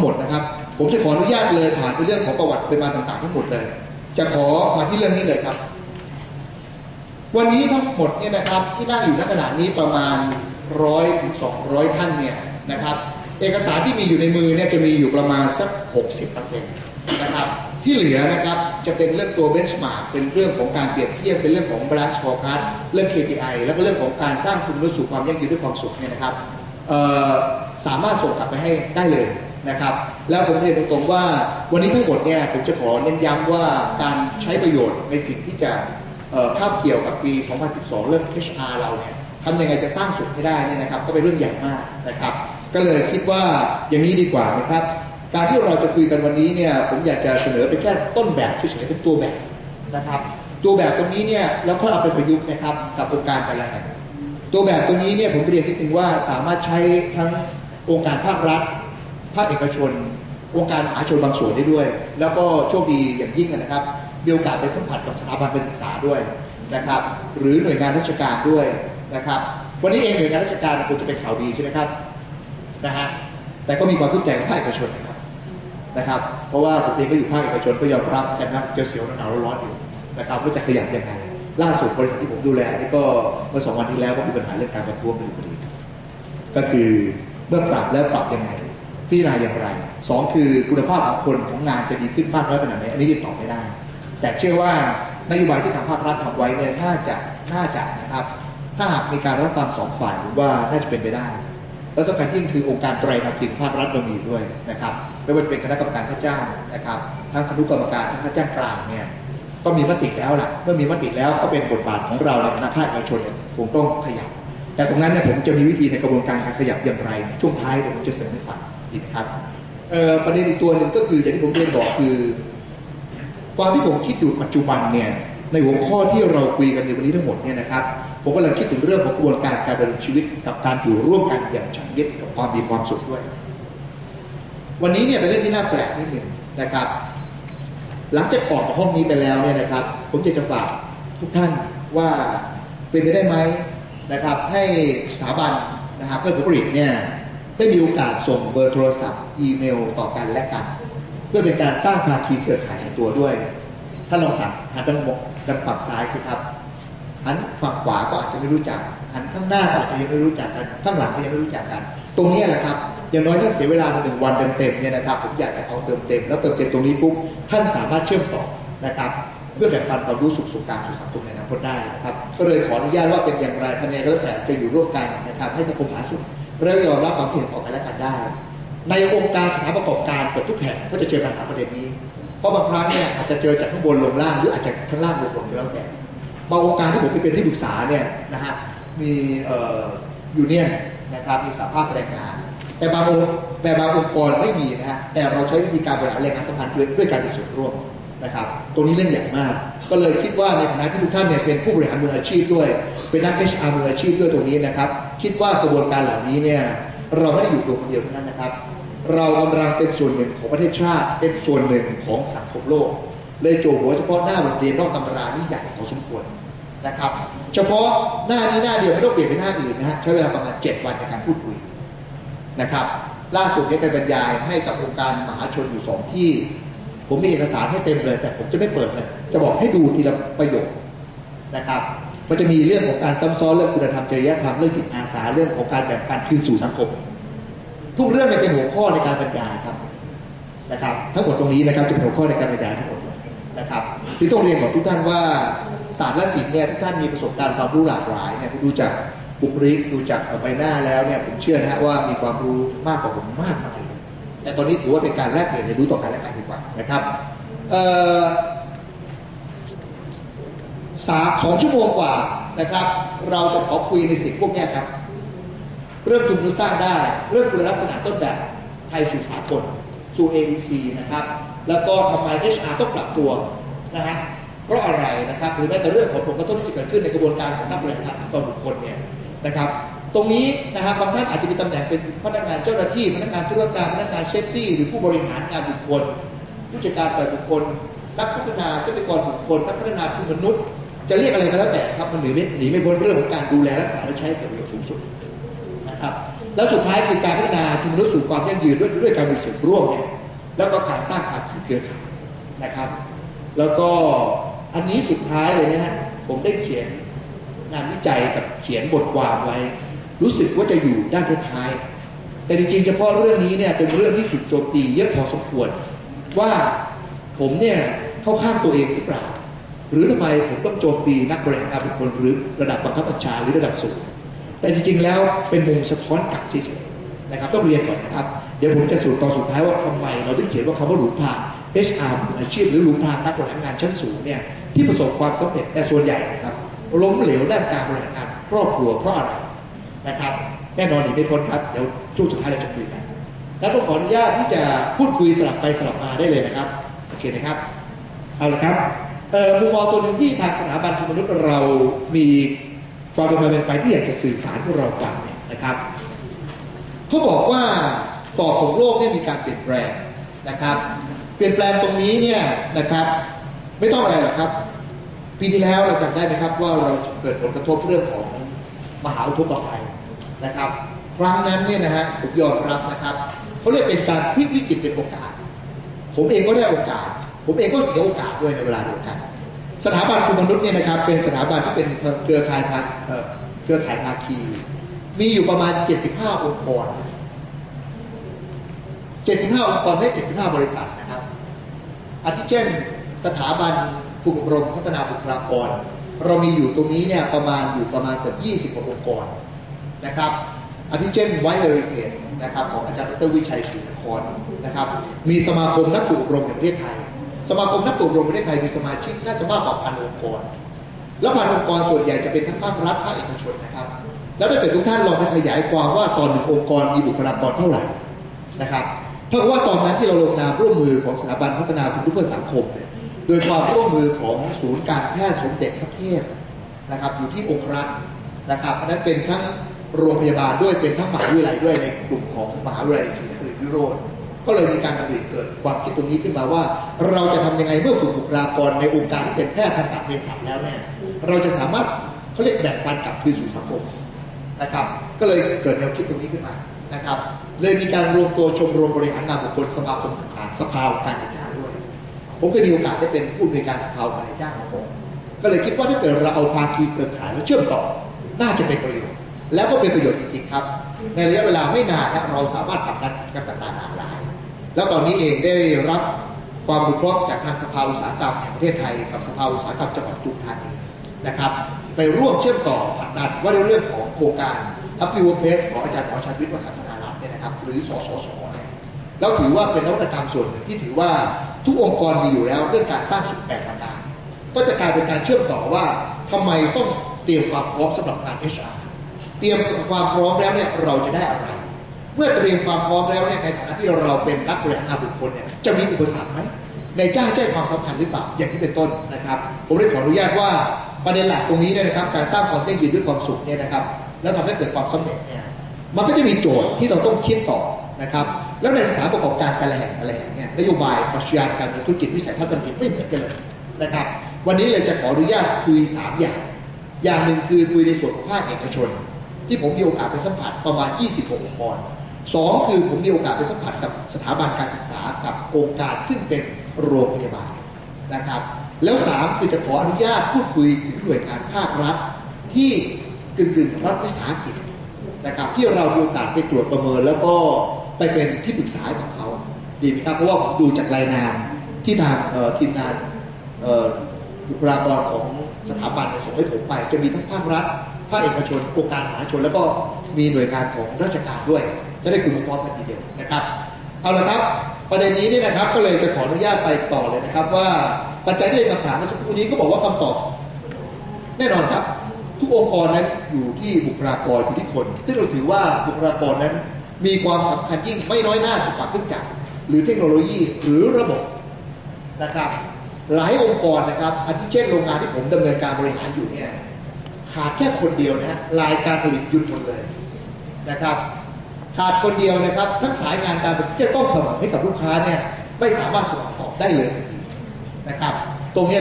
หมดนะครับ ผมจะขออนุญาตเลยผ่านไปเรื่องของประวัติเป็นมาต่างๆ ทั้งหมดเลย จะขอมาที่เรื่องนี้เลยครับ วันนี้ทั้งหมดเนี่ยนะครับที่นั่งอยู่ณขณะนี้ประมาณร้อยถึงสองร้อยท่านเนี่ยนะครับ เอกสารที่มีอยู่ในมือเนี่ยจะมีอยู่ประมาณสัก 60%นะครับที่เหลือนะครับจะเป็นเรื่องตัว benchmark เป็นเรื่องของการเปรียบเทียบเป็นเรื่องของ balance scorecard เรื่อง KPI แล้วก็เรื่องของการสร้างคุณรู้สู่ความยั่งยืนด้วยความสุขเนี่ยนะครับสามารถส่งกลับไปให้ได้เลย นะครับ แล้วผมเรียนตรงๆว่า วันนี้ทั้งหมดเนี่ยผมจะขอเน้นย้ำว่าการใช้ประโยชน์ในสิ่งที่จะเอ่อคาบเกี่ยวกับปี 2012 เรื่อง HR เราเนี่ยทำยังไงจะสร้างสุขให้ได้เนี่ยนะครับ ก็เป็นเรื่องใหญ่มากนะครับ ก็เลยคิดว่าอย่างนี้ดีกว่านะครับ การที่เราจะคุยกันวันนี้เนี่ยผมอยากจะเสนอเป็นแค่ต้นแบบเฉยๆเป็นตัวแบบนะครับตัวแบบตรงนี้เนี่ยแล้วก็เอาไปประยุกต์นะครับกับองค์การแต่ละแห่งตัวแบบตรงนี้เนี่ยผมเรียนนิดนึงว่าสามารถใช้ทั้งองค์การภาครัฐ ภาคเอกชนองค์การมหาชนบางส่วนได้ด้วย แล้วก็โชคดีอย่างยิ่งนะครับมีโอกาสไปสัมผัสกับสถาบันการศึกษาด้วยนะครับ หรือหน่วยงานราชการด้วยนะครับ วันนี้เองหน่วยงานราชการควรจะเป็นข่าวดีใช่ไหมครับนะฮะแต่ก็มีความทุ่มใจกับภาคเอกชนนะครับนะครับ เพราะว่าผมเองก็อยู่ภาคเอกชนก็ยอมรับนะครับเจียวเสียวหนาวร้อนอยู่นะครับว่าจะขยับยังไงล่าสุดบริษัทที่ผมดูแลนี่ก็เมื่อสองวันที่แล้วก็มีปัญหาเรื่องการประท้วงกันอยู่พอดีก็คือเมื่อปรับแล้วปรับยังไง พิจารณาอย่างไรสองคือคุณภาพของคนของงานจะดีขึ้นมากน้อยขนาดไหนอันนี้ยังตอบไม่ได้ แต่เชื่อว่านโยบายที่ทางภาครัฐทำไว้เนี่ยน่าจะน่าจะนะครับ ถ้าหากมีการรับฟังสองฝ่ายผมว่าน่าจะเป็นไปได้ และสำคัญยิ่งคือองค์การไตรมาติภาครัฐเรามีด้วยนะครับไม่ว่าจะเป็นคณะกรรมการค่าจ้างนะครับทั้งคณะกรรมการทั้งค่าจ้างกลางเนี่ยก็มีมติแล้วล่ะเมื่อมีมติแล้วก็เป็นบทบาทของเราในคณะภาคเอกชนเนี่ยคงต้องขยับแต่ตรงนั้นเนี่ยผมจะมีวิธีในกระบวนการการขยับอย่างไร ช่วงท้ายเดี๋ยวผมจะเสนอให้ฟัง อีกครับประเด็นตัวหนึ่งก็คืออย่างที่ผมเรียนบอกคือ ความที่ผมคิดอยู่ปัจจุบันเนี่ยในหัวข้อที่เราคุยกันในวันนี้ทั้งหมดเนี่ยนะครับผมก็เลยคิดถึงเรื่องของกระบวนการการดำเนินชีวิตกับการอยู่ร่วมกันอย่างฉันมิตรกับความมีความสุขด้วย วันนี้เนี่ยเป็นเรื่องที่น่าแปลกนิดหนึ่งนะครับ หลังจากออกจากห้องนี้ไปแล้วเนี่ยนะครับ ผมอยากจะฝากทุกท่านว่าเป็นไปได้ไหมนะครับ ให้สถาบันนะครับเพื่อผลผลิตเนี่ย ได้มีโอกาสส่งเบอร์โทรศัพท์ อีเมลต่อกันและกัน เพื่อเป็นการสร้างภาคีเครือข่ายในตัวด้วย ถ้าลองสั่งหันด้านบกด้านฝั่งซ้ายสิครับหันฝั่งขวาก็อาจจะไม่รู้จักหันข้างหน้าก็อาจจะยังไม่รู้จักกันข้างหลังก็ยังไม่รู้จักกัน ตรงนี้แหละครับอย่างน้อยท่านเสียเวลาหนึ่งวันเต็มๆเนี่ยนะครับผมอยากจะเอาเติมเต็มแล้วเติมเต็มตรงนี้ปุ๊บท่านสามารถเชื่อมต่อนะครับเพื่อแบ่งปันความรู้สุขสุขการสู่สังคมในอนาคตได้นะครับก็เลยขออนุญาตว่าเป็นอย่างไรทำไงก็แล้วแต่จะอยู่ร่วมกันนะครับให้สังคมหาสุข แล้วยอมรับความเห็นของกันและกันได้ ในองค์การสถาประกอบการเกือบทุกแห่งก็จะเจอปัญหาประเด็นนี้ เพราะบางครั้งเนี่ยอาจจะเจอจากข้างบนลงล่างหรืออาจจะข้างล่างลงบนก็แล้วแต่บางองค์การที่ผมไปเป็นที่ปรึกษาเนี่ยนะฮะมีอยู่เนี่ยนะครับมีสภาพแรงงาน แต่บางองค์แต่บางองค์กรไม่มีนะฮะแต่เราใช้วิธีการบริหารแรงงานสัมพันธ์ด้วยด้วยการมีส่วนร่วม นะครับตรงนี้เรื่องใหญ่มาก ก็เลยคิดว่าในฐานะที่ทุกท่านเนี่ยเป็นผู้บริหารมืออาชีพด้วย เป็นนัก HR มืออาชีพด้วยตรงนี้นะครับ คิดว่ากระบวนการเหล่านี้เนี่ยเราไม่ได้อยู่ตัวคนเดียวเท่านั้นนะครับ เรากำลังเป็นส่วนหนึ่งของประเทศชาติเป็นส่วนหนึ่งของสังคมโลก เลยโจหัวเฉพาะหน้าบทเรียนนอกตำรานี่ใหญ่พอสมควรนะครับ เฉพาะหน้านี้หน้าเดียวไม่ต้องเปลี่ยนเป็นหน้าอื่นนะฮะใช้เวลาประมาณ7วันในการพูดคุยนะครับ ล่าสุดนี้ไปบรรยายให้กับองค์การมหาชนอยู่สองที่ ผมมีเอกสารให้เต็มเลย แต่ผมจะไม่เปิดเลยจะบอกให้ดูทีละประโยคนะครับมันจะมีเรื่องของการซ้ำซ้อนเรื่องคุณธรรมจริยธรรมเรื่องจิตอาสาเรื่องของการแบ่งปันคืนสู่สังคม ทุกเรื่องเป็นหัวข้อในการบรรยายครับนะครับ ทั้งหมดตรงนี้นะครับจะเป็นหัวข้อในการบรรยายทั้งหมดนะครับที่ต้องเรียนบอกทุกท่านว่าศาสตร์และศิลป์เนี่ยทุกท่านมีประสบการณ์ความรู้หลากหลายเนี่ยดูจากบุคลิกดูจากใบหน้าแล้วเนี่ยผมเชื่อนะฮะว่ามีความรู้มากกว่าผมมากมาย แต่ตอนนี้ถือว่าเป็นการแลกเปลี่ยนเรียนรู้ต่อกันและกันดีกว่านะครับสาสองชั่วโมงกว่านะครับ เราจะขอคุยในสิ่งพวกนี้ครับ เรื่องทุนทุนสร้างได้ เรื่องคุณลักษณะต้นแบบไทยสู่สากลสู่ AEC นะครับ แล้วก็ทำไม HR ต้องปรับตัวนะฮะเพราะอะไรนะครับหรือแม้แต่เรื่องของผลกระทบที่เกิดขึ้นในกระบวนการของนักบริหารส่วนบุคคลเนี่ยนะครับ ตรงนี้นะครับบางท่านอาจจะมีตำแหน่งเป็นพนักงานเจ้าหน้าที่ พนักงานธุรการพนักงานเซฟตี้หรือผู้บริหารงานบุคคล ผู้จัดการฝ่ายบุคคล นักพัฒนาทรัพยากรบุคคล นักพัฒนาผู้มนุษย์ จะเรียกอะไรก็แล้วแต่ครับมันหนีไม่หนีไม่พ้นเรื่องของการดูแลรักษาและใช้ประโยชน์สูงสุดนะครับแล้วสุดท้ายคือการพัฒนาทุนมนุษย์สู่ความยั่งยืนด้วยด้วยการมีส่วนร่วมเนี่ยแล้วก็การสร้างความเครือข่ายนะครับ แล้วก็อันนี้สุดท้ายเลยนะฮะผมได้เขียนงานวิจัยกับเขียนบทความไว้ รู้สึกว่าจะอยู่ด้านท้ายๆแต่จริงๆเฉพาะเรื่องนี้เนี่ยเป็นเรื่องที่ถูกโจมตีเยอะพอสมควร ว่าผมเนี่ยเข้าข้างตัวเองหรือเปล่า หรือทำไมผมต้องโจมตีนักบริหารงานบุคคลหรือระดับบังคับบัญชาหรือระดับสูงแต่จริงๆแล้วเป็นมุมสะท้อนกลับเฉยๆนะครับต้องเรียนก่อนนะครับ เดี๋ยวผมจะสรุปตอนสุดท้ายว่าทำไมเราได้เขียนว่าคำว่าหลุมพราง HR มืออาชีพหรือหลุมพรางนักบริหารงานชั้นสูงเนี่ยที่ประสบความสำเร็จแต่ส่วนใหญ่นะครับล้มเหลวด้านการบริหารงานครอบครัวเพราะอะไร นะครับ แน่นอนอีกไม่พ้นครับ เดี๋ยวช่วงสุดท้ายเราจะคุยกัน แล้วก็ขออนุญาตที่จะพูดคุยสลับไปสลับมาได้เลยนะครับ โอเคนะครับ เอาละครับมุมมองตัวหนึ่งที่ทางสถาบันมนุษย์เรามีความเป็นมาเป็นไปที่อยากจะสื่อสารพวกเราฟังเนี่ยนะครับเขาบอกว่าต่อของโลกเนี่ยมีการเปลี่ยนแปลงนะครับ เปลี่ยนแปลงตรงนี้เนี่ยนะครับ ไม่ต้องอะไรหรอกครับ ปีที่แล้วเราจำได้ไหมครับว่าเราเกิดผลกระทบเรื่องของ มหาอุทกภัยนะครับ ครั้งนั้นเนี่ยนะฮะผมยอมรับนะครับเขาเรียกเป็นการพลิกวิกฤตเป็นโอกาส ผมเองก็ได้โอกาส ผมเองก็เสียโอกาสด้วยในเวลาเดียวกันสถาบันคุณมนุษย์เนี่ยนะครับเป็นสถาบันที่เป็นเครือข่ายทางเครือข่ายภาคี มีอยู่ประมาณ 75 องค์กร 75 องค์กรไม่75 บริษัทนะครับอาทิเช่น สถาบันฝึกอบรมพัฒนาบุคลากร เรามีอยู่ตรงนี้เนี่ยประมาณอยู่ประมาณเกือบ20กว่าองค์กรนะครับอาทิเช่นไวเอริเกตนะครับของอาจารย์ดรวิชัยศรีนครนะครับ มีสมาคมนักฝึกอบรมแห่งประเทศไทย สมาคมนักฝึกอบรมประเทศไทยมีสมาชิกน่าจะมากกว่าพันองค์กร แล้วพันองค์กรส่วนใหญ่จะเป็นทั้งภาครัฐภาคเอกชนนะครับ แล้วถ้าเกิดทุกท่านลองไปขยายความว่าตอนหนึ่งองค์กรมีบุคลากรเท่าไหร่นะครับเท่ากับว่าตอนนั้นที่เราลงนามร่วมมือของสถาบันพัฒนาคุณทุกเพื่อสังคม โดยความร่วมมือของศูนย์การแพทย์สมเด็จพระเทพนะครับ อยู่ที่องครักษ์นะครับอันนั้นเป็นทั้งโรงพยาบาลด้วยเป็นทั้งมหาวิทยาลัยด้วยในกลุ่มของมหาวิทยาลัยศรีนครินทร์วิโรธก็เลยมีการดำริเกิดความคิดตรงนี้ขึ้นมาว่า เราจะทำยังไงเมื่อฝึกบุคลากรในองค์การที่เป็นแพทย์ทันตเภสัชแล้วเนี่ยเราจะสามารถเขาเรียกแบ่งปันกลับคืนสู่สังคมนะครับ ก็เลยเกิดแนวคิดตรงนี้ขึ้นมานะครับ เลยมีการรวมตัวชมรมบริหารงานบุคคลสมาคมต่างๆสภาการ ผมก็มีโอกาสได้เป็นผู้อำนการสภาองนายจ้างของผมก็เลยคิดว่าถ้าเกิดเราเอาภาคีเครือข่ายแล้วเชื่อมต่อ น่าจะเป็นประโยชน์ แล้วก็เป็นประโยชน์จริงๆครับ ในระยะเวลาไม่นานนะเราสามารถทำนั้นกันต่างๆหลากหลาย แล้วตอนนี้เองได้รับความรู้เคราะห์จากทางสภาอุตสาหกรรมแห่งประเทศไทย กับสภาอุตสาหกรรมจังหวัดปทุมธานนะครับ ไปร่วมเชื่อมต่อผลักดันว่าในเรื่องของโครงการ a p p ิวเพสของอาจารย์หมอชันวิทย์วสันนารัตน์เนี่ยนะครับ หรือสสสเนี่ยแล้วถือว่าเป็นนวัตกรรมส่วนหนึ่งที่ถือว่า ทุกองค์กรมีอยู่แล้วเรื่องการสร้างสุดแปดประการก็จะกลายเป็นการเชื่อมต่อว่าทำไมต้องเตรียมความพร้อมสำหรับงาน HR เตรียมความพร้อมแล้วเนี่ยเราจะได้อะไร เมื่อเตรียมความพร้อมแล้วเนี่ยในฐานะที่เราเป็นนักบริหารบุคคลเนี่ยจะมีอุปสรรคไหมในจ้างใช้งความสำคัญหรือเปล่าอย่างที่เป็นต้นนะครับ ผมได้ขออนุญาตว่าประเด็นหลักตรงนี้เนี่ยนะครับ การสร้างความยั่งยืนด้วยความสุขเนี่ยนะครับ แล้วทำให้เกิดความสำเร็จเนี่ยมันก็จะมีโจทย์ที่เราต้องคิดต่อนะครับ แล้วในสถานประกอบการแต่ละแห่งแต่ละแห่งเนี่ยนโยบายปรัชญาการเงินธุรกิจวิสัยทัศน์บัณฑิตไม่เหมือนกันเลยนะครับ วันนี้เลยจะขออนุญาตคุยสามอย่าง อย่างหนึ่งคือคุยในส่วนของภาคเอกชน ที่ผมมีโอกาสไปสัมผัสประมาณ 26 องค์กรสองคือผมมีโอกาสไปสัมผัสกับสถาบันการศึกษากับองค์การซึ่งเป็นโรงพยาบาลนะครับ แล้วสามคือจะขออนุญาตพูดคุยถึงหน่วยงานภาครัฐ ที่กึ่งๆรัฐวิสาหกิจนะครับที่เรามีโอกาสไปตรวจประเมินแล้วก็ ไปเป็นที่ปรึกษาของเขาดีไหมครับเพราะว่าผมดูจากรายงานที่ทางทีมงานบุคลากรของสถาบันส่งให้ผมไป จะมีทั้งภาครัฐภาคเอกชนองค์การมหาชน แล้วก็มีหน่วยงานของราชการด้วยจะได้คุยพร้อมกันทีเดียวนะครับเอาละครับประเด็นนี้เนี่ยนะครับก็เลยจะขออนุญาตไปต่อเลยนะครับ ว่าปัจจัยที่เป็นคำถามเมื่อสักครู่นี้ก็บอกว่าคำตอบแน่นอนครับ ทุกองค์กรนั้นอยู่ที่บุคลากรอยู่ที่คน ซึ่งเราถือว่าบุคลากรนั้น มีความสำคัญยิ่งไม่น้อยหน้ากว่าเครื่องจักรหรือเทคโนโลยีหรือระบบนะครับหลายองค์กรนะครับอาทิเช่นโรงงานที่ผมดำเนินการบริหารอยู่เนี่ยขาดแค่คนเดียวนะฮะรายการผลิตหยุดหมดเลยนะครับ ขาดคนเดียวนะครับ ทั้งสายงานการผลิตที่จะต้องสมัครให้กับลูกค้าเนี่ยไม่สามารถสมัครตอบได้เลยนะครับ ตรงนี้